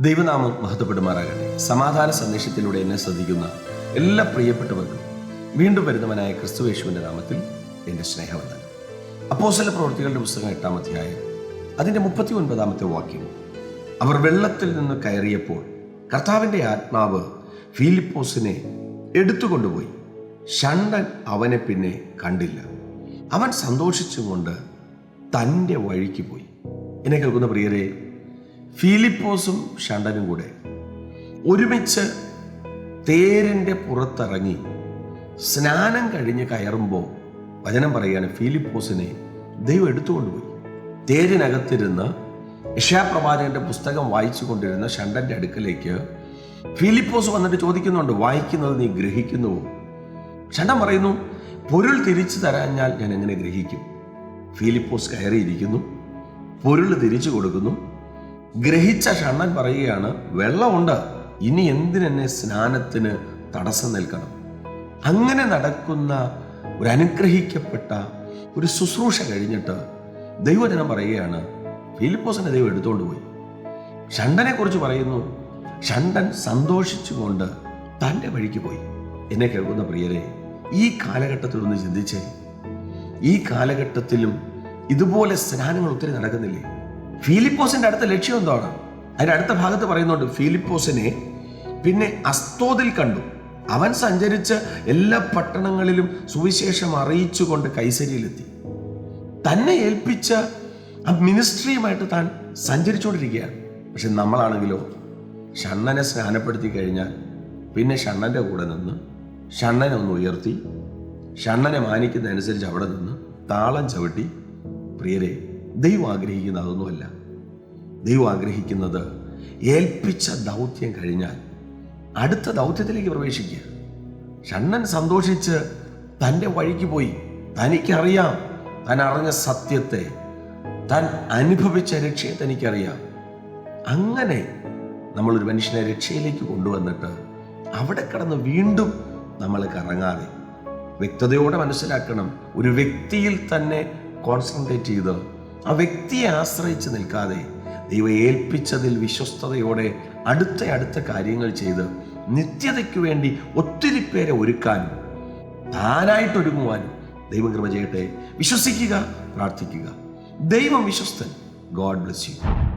ദൈവനാമം മഹത്വപ്പെടുമാറാകട്ടെ. സമാധാന സന്ദേശത്തിലൂടെ എന്നെ ശ്രദ്ധിക്കുന്ന എല്ലാ പ്രിയപ്പെട്ടവർക്കും വീണ്ടും വരുന്നവനായ ക്രിസ്തു ക്രിസ്തുവേശുവിന്റെ നാമത്തിൽ എന്റെ സ്നേഹവന്ദനം. അപ്പോസല പ്രവൃത്തികളുടെ പുസ്തകം എട്ടാം അധ്യായം അതിന്റെ മുപ്പത്തി ഒൻപതാമത്തെ വാക്യം. അവർ വെള്ളത്തിൽ നിന്ന് കയറിയപ്പോൾ കർത്താവിന്റെ ആത്മാവ് ഫിലിപ്പോസിനെ എടുത്തുകൊണ്ടുപോയി. ഷണ്ടൻ അവനെ പിന്നെ കണ്ടില്ല. അവൻ സന്തോഷിച്ചുകൊണ്ട് തന്റെ വഴിക്ക് പോയി. എന്നെ കേൾക്കുന്ന പ്രിയരെ ഫിലിപ്പോസും ഷണ്ടനും കൂടെ ഒരുമിച്ച് തേരിന്റെ പുറത്തിറങ്ങി സ്നാനം കഴിഞ്ഞ് കയറുമ്പോൾ വചനം പറയുകയാണ് ഫിലിപ്പോസിനെ ദൈവം എടുത്തുകൊണ്ടുപോയി. തേരിനകത്തിരുന്ന് യശാപ്രവാചകന്റെ പുസ്തകം വായിച്ചു കൊണ്ടിരുന്ന ഷണ്ടന്റെ അടുക്കലേക്ക് ഫിലിപ്പോസ് വന്നിട്ട് ചോദിക്കുന്നുണ്ട് വായിക്കുന്നത് നീ ഗ്രഹിക്കുന്നുവോ? ഷണ്ടൻ പറയുന്നു പൊരുൾ തിരിച്ചു തരാഞ്ഞാൽ ഞാൻ എങ്ങനെ ഗ്രഹിക്കും? ഫിലിപ്പോസ് കയറിയിരിക്കുന്നു പൊരുൾ തിരിച്ചു കൊടുക്കുന്നു ഗ്രഹിച്ച ഷണ്ണൻ പറയുകയാണ് വെള്ളമുണ്ട്. ഇനി എന്തിനെന്നെ സ്നാനത്തിന് തടസ്സം നിൽക്കണം? അങ്ങനെ നടക്കുന്ന ഒരു അനുഗ്രഹിക്കപ്പെട്ട ഒരു ശുശ്രൂഷ കഴിഞ്ഞിട്ട് ദൈവജനം പറയുകയാണ് ഫിലിപ്പോസിനെ ദൈവം എടുത്തുകൊണ്ട് പോയി. ഷണ്ടനെ കുറിച്ച് പറയുന്നു ഷണ്ടൻ സന്തോഷിച്ചുകൊണ്ട് തന്റെ വഴിക്ക് പോയി. എന്നെ കേൾക്കുന്ന പ്രിയരെ ഈ കാലഘട്ടത്തിൽ ഒന്ന് ചിന്തിച്ചേ. ഈ കാലഘട്ടത്തിലും ഇതുപോലെ സ്നാനങ്ങൾ ഒത്തിരി നടക്കുന്നില്ലേ? ഫിലിപ്പോസിന്റെ അടുത്ത ലക്ഷ്യം എന്താണ്? അതിന്റെ അടുത്ത ഭാഗത്ത് പറയുന്നുണ്ട് ഫിലിപ്പോസിനെ പിന്നെ അസ്തോതിൽ കണ്ടു. അവൻ സഞ്ചരിച്ച് എല്ലാ പട്ടണങ്ങളിലും സുവിശേഷം അറിയിച്ചുകൊണ്ട് കൈസരിയിലെത്തി തന്നെ ഏൽപ്പിച്ച ആ മിനിസ്ട്രിയുമായിട്ട് താൻ സഞ്ചരിച്ചുകൊണ്ടിരിക്കുകയാണ്. പക്ഷെ നമ്മളാണെങ്കിലോ ഷണ്ണനെ സ്നാനപ്പെടുത്തി കഴിഞ്ഞാൽ പിന്നെ ഷണ്ണന്റെ കൂടെ നിന്ന് ഷണ്ണനെ ഒന്ന് ഉയർത്തി ഷണ്ണനെ മാനിക്കുന്നതനുസരിച്ച് അവിടെ നിന്ന് താളം ചവിട്ടി പ്രിയരെ ദൈവം ആഗ്രഹിക്കുന്ന അതൊന്നുമല്ല ദൈവം ആഗ്രഹിക്കുന്നത് ഏൽപ്പിച്ച ദൗത്യം കഴിഞ്ഞാൽ അടുത്ത ദൗത്യത്തിലേക്ക് പ്രവേശിക്കുക. ഷണ്ണൻ സന്തോഷിച്ച് തന്റെ വഴിക്ക് പോയി. തനിക്കറിയാം താൻ അറിഞ്ഞ സത്യത്തെ താൻ അനുഭവിച്ച രക്ഷയെ തനിക്കറിയാം. അങ്ങനെ നമ്മളൊരു മനുഷ്യനെ രക്ഷയിലേക്ക് കൊണ്ടുവന്നിട്ട് അവിടെ കിടന്ന് വീണ്ടും നമ്മൾ കറങ്ങാതെ വ്യക്തതയോടെ മനസ്സിലാക്കണം. ഒരു വ്യക്തിയിൽ തന്നെ കോൺസെൻട്രേറ്റ് ചെയ്ത് ആ വ്യക്തിയെ ആശ്രയിച്ച് നിൽക്കാതെ ദൈവം ഏൽപ്പിച്ചതിൽ വിശ്വസ്തയോടെ അടുത്ത അടുത്ത കാര്യങ്ങൾ ചെയ്ത് നിത്യതയ്ക്ക് വേണ്ടി ഒത്തിരി പേരെ ഒരുക്കാനും താനായിട്ടൊരുങ്ങുവാനും ദൈവം കൃപ ചെയ്യട്ടെ. വിശ്വസിക്കുക പ്രാർത്ഥിക്കുക. ദൈവം വിശ്വസ്തൻ. God bless you